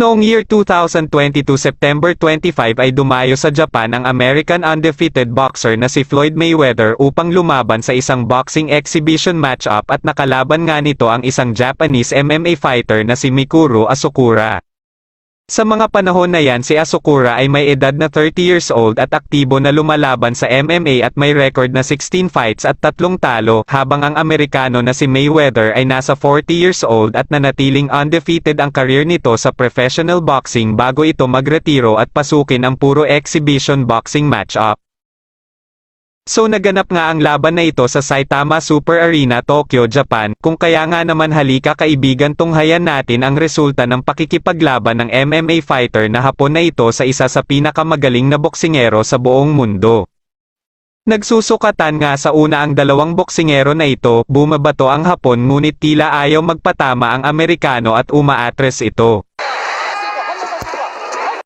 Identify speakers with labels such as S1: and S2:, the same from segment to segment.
S1: Noong year 2022 September 25 ay dumayo sa Japan ang American undefeated boxer na si Floyd Mayweather upang lumaban sa isang boxing exhibition matchup at nakalaban nga nito ang isang Japanese MMA fighter na si Mikuro Asukura. Sa mga panahon na yan si Asukura ay may edad na 30 years old at aktibo na lumalaban sa MMA at may record na 16 fights at tatlong talo, habang ang Amerikano na si Mayweather ay nasa 40 years old at nanatiling undefeated ang career nito sa professional boxing bago ito magretiro at pasukin ang puro exhibition boxing matchup. So naganap nga ang laban na ito sa Saitama Super Arena, Tokyo, Japan, kung kaya nga naman halika kaibigan tunghayan natin ang resulta ng pakikipaglaban ng MMA fighter na hapon na ito sa isa sa pinakamagaling na boksingero sa buong mundo. Nagsusukatan nga sa una ang dalawang boksingero na ito, bumabato ang hapon ngunit tila ayaw magpatama ang Amerikano at umaatres ito.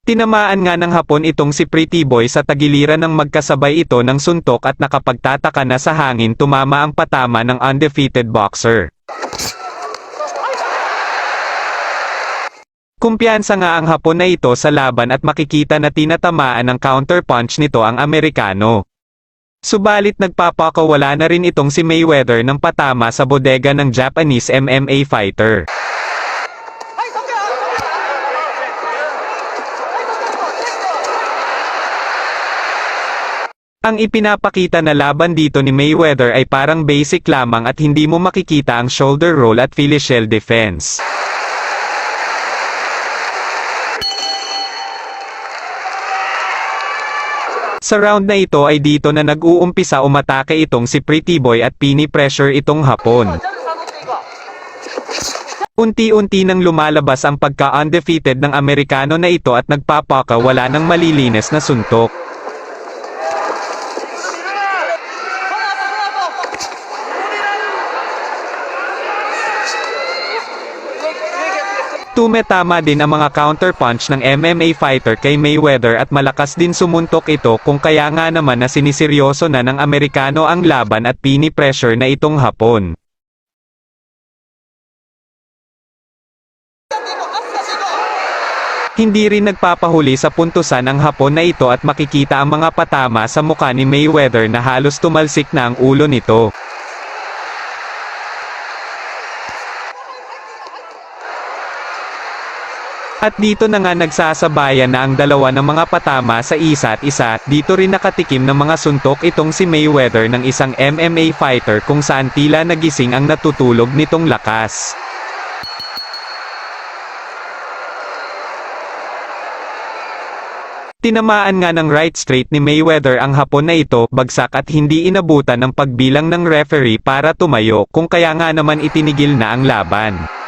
S1: Tinamaan nga ng hapon itong si Pretty Boy sa tagiliran ng magkasabay ito ng suntok at nakapagtataka na sa hangin tumama ang patama ng undefeated boxer. Kumpiyansa nga ang hapon na ito sa laban at makikita na tinatamaan ng counterpunch nito ang Amerikano. Subalit nagpapakawala na rin itong si Mayweather ng patama sa bodega ng Japanese MMA fighter. Ang ipinapakita na laban dito ni Mayweather ay parang basic lamang at hindi mo makikita ang shoulder roll at Philly defense. Sa round na ito ay dito na nag-uumpisa umatake itong si Pretty Boy at pini-pressure itong hapon. Unti-unti nang lumalabas ang pagka-undefeated ng Amerikano na ito at nagpapakawala ng malilinis na suntok. Tumetama din ang mga counterpunch ng MMA fighter kay Mayweather at malakas din sumuntok ito kung kaya nga naman na siniseryoso na ng Amerikano ang laban at pini-pressure na itong hapon. Hindi rin nagpapahuli sa puntusan ang hapon na ito at makikita ang mga patama sa mukha ni Mayweather na halos tumalsik na ang ulo nito. At dito na nga nagsasabayan na ang dalawa ng mga patama sa isa't isa, dito rin nakatikim ng mga suntok itong si Mayweather ng isang MMA fighter kung saan tila nagising ang natutulog nitong lakas. Tinamaan nga ng right straight ni Mayweather ang hapon na ito, bagsak at hindi inabutan ng pagbilang ng referee para tumayo, kung kaya nga naman itinigil na ang laban.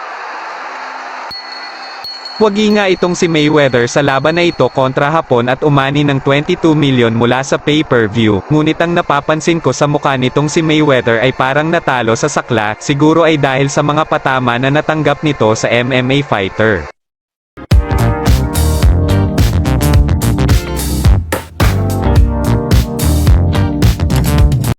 S1: Wagi nga itong si Mayweather sa laban na ito kontra Hapon at umani ng 22 million mula sa pay-per-view, ngunit ang napapansin ko sa mukha nitong si Mayweather ay parang natalo sa sakla, siguro ay dahil sa mga patama na natanggap nito sa MMA fighter.